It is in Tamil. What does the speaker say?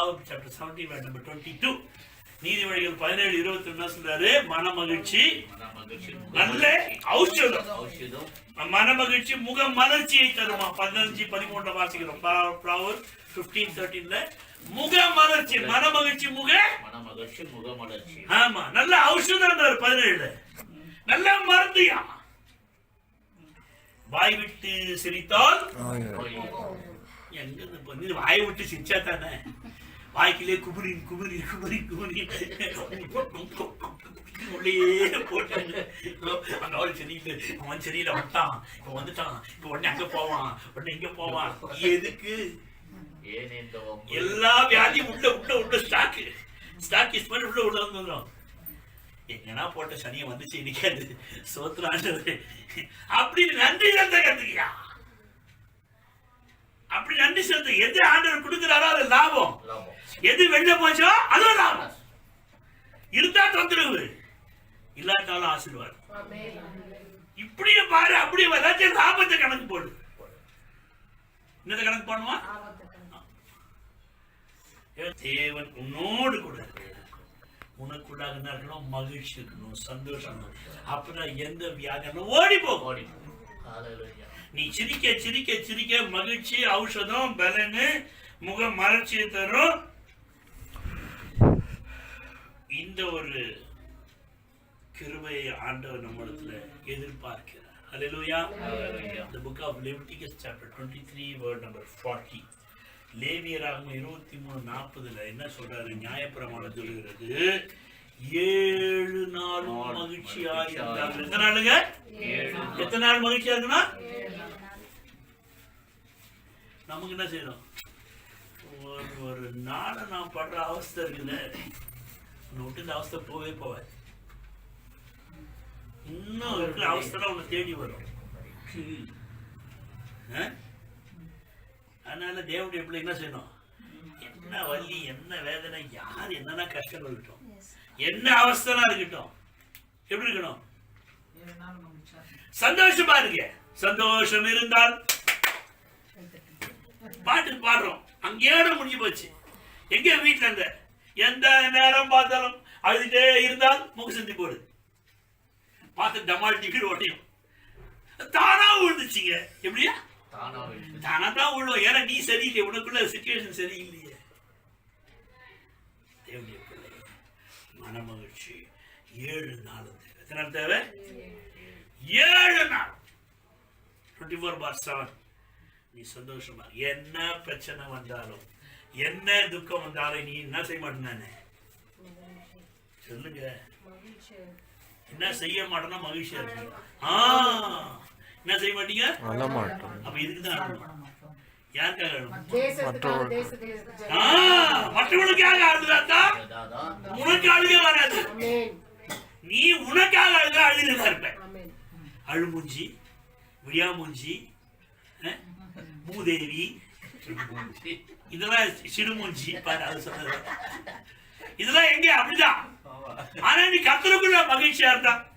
Proverb chapter seventeen number twenty two நீதிமொழிகள் பதினேழு இருபத்தி ஒண்ணு சொல்றாரு மன மகிழ்ச்சி நல்ல ஔஷதம். ஔஷதம் மன மகிழ்ச்சி முக மலர்ச்சியை தருமா? பதினஞ்சு பதிமூன்று வாசிக்கிறோம். ப்ராவர் பிப்டீன் தேர்ட்டீன்ல முக மலர்ச்சி மன மகிழ்ச்சி முக மன மகிழ்ச்சி முகமலர்ச்சி. ஆமா நல்ல ஔஷதம் பதினேழு நல்ல மருந்தியா? வாய் விட்டு சிரித்தால் எங்க வாயை விட்டு சிரிச்சா தானே? வாய்க்கிலே குபுரி குபுரி குபுரி குபுரி. உள்ளே போட்டாங்க அந்த ஆள் சரியில்லை அவன் சரியில்லை வந்துட்டான். இப்ப வந்துட்டான். இப்ப உடனே அங்க போவான். உடனே இங்க போவான். எதுக்கு? எல்லா வியாதியும் உள்ள உள்ள உள்ள ஸ்டாக் ஸ்டாக் இஸ் பண்ணி உள்ள உள்ள வந்துடும் எங்கன்னா போட்ட சனியை வந்துச்சு நிக்காது சோத்ராண்டது அப்படி நன்றி செலுத்த கத்துக்கியா அப்படி நன்றி செலுத்த எது ஆண்டவர் கொடுக்குறாரோ அது லாபம். எது வெளில போச்சோ அதுவும் லாபம். இருந்தா தொந்தரவு இல்லாட்டாலும் ஆசீர்வாதம். இப்படியே பாரு அப்படியே ஏதாச்சும் லாபத்தை கணக்கு போடு. என்னது கணக்கு பண்ணுமா தேவன் உன்னோடு கூட. உனக்குள்ளாக என்ன இருக்கணும் மகிழ்ச்சி இருக்கணும் சந்தோஷம். அப்பதான் எந்த வியாதியும் ஓடி போகும் ஓடி ஹalleluya. நீ சிரிக்க சிரிக்க சிரிக்க மகிழ்ச்சி ஔஷதம் பலனு முக மலர்ச்சியை தரும். இந்த ஒரு கிருபையை ஆண்டவர் நம்மிடத்துல எதிர்பார்க்கிறார். Hallelujah. Hallelujah. The book of Leviticus chapter 23 word number 40 லேவியராகும் இருபத்தி மூணு நாற்பதுல என்ன சொல்றாரு? நியாயப்பிரமாணம் சொல்லுகிறது. ஏழு நாளும் நாள் மகிழ்ச்சியா இருந்தாங்க எத்தனை நாளுங்க. எத்தனை நாள் மகிழ்ச்சியா இருக்குன்னா? நமக்கு என்ன செய்யணும்? ஒரு ஒரு நாளை நான் படுற அவஸ்தை இருக்குல்ல? உன்னை விட்டு இந்த அவஸ்தை போவே போவாது இன்னும் இருக்கிற அவஸ்தை உன்னை தேடி வரும்? அதனால தேவனுடைய பிள்ளை என்ன செய்யணும்? என்ன வலி என்ன வேதனை யார் என்னென்ன கஷ்டங்கள் இருக்கட்டும். என்ன அவஸ்தைனா இருக்கட்டும். எப்படி இருக்கணும்? சந்தோஷமா இருங்க. சந்தோஷம் இருந்தால் பாட்டு பாடுறோம். அங்கேயோட முடிஞ்சு போச்சு. எங்க வீட்டுல இருந்த. எந்த நேரம் பார்த்தாலும் அழுதுட்டே இருந்தால் முக சிந்தி போடு. பார்த்து டமால் டிக்கெட் ஓட்டியும் தானா விழுந்துச்சுங்க. எப்படியா? தானா தானா தான் விழுவோம். ஏன்னா நீ சரியில்லை உனக்குள்ள சுச்சுவேஷன் சரியில்லையே. தேவனுடைய பிள்ளை மனமகிழ்ச்சி. ஏழு நாள் எத்தனை நாள் தேவை? ஏழு நாள். டுவெண்ட்டி ஃபோர் பார் செவன் நீ சந்தோஷமா. என்ன பிரச்சனை வந்தாலும் என்ன துக்கம் வந்தாலும் நீ என்ன செய்ய மாட்டேனானே சொல்லுங்க. என்ன செய்ய மாட்டேன்னா மகிழ்ச்சியா இருக்கு ஆ என்ன செய்ய மாட்டீங்க? அப்ப இதுக்கு தான் அழணும் யாருக்காக அழணும் அழுதாத்தா அதான் உனக்கு அழுக வராது. ஆமென். நீ உனக்காக அழுத அழுதுல இருப்ப ஆமென். அழுமூஞ்சி விடியாமூஞ்சி மூதேவி இதெல்லாம் சிடுமூஞ்சி பாரு அது சொன்னது. இதெல்லாம் எங்க? அப்படிதான். ஆனா நீ கத்தருக்குள்ள மகிழ்ச்சியா இருந்தா?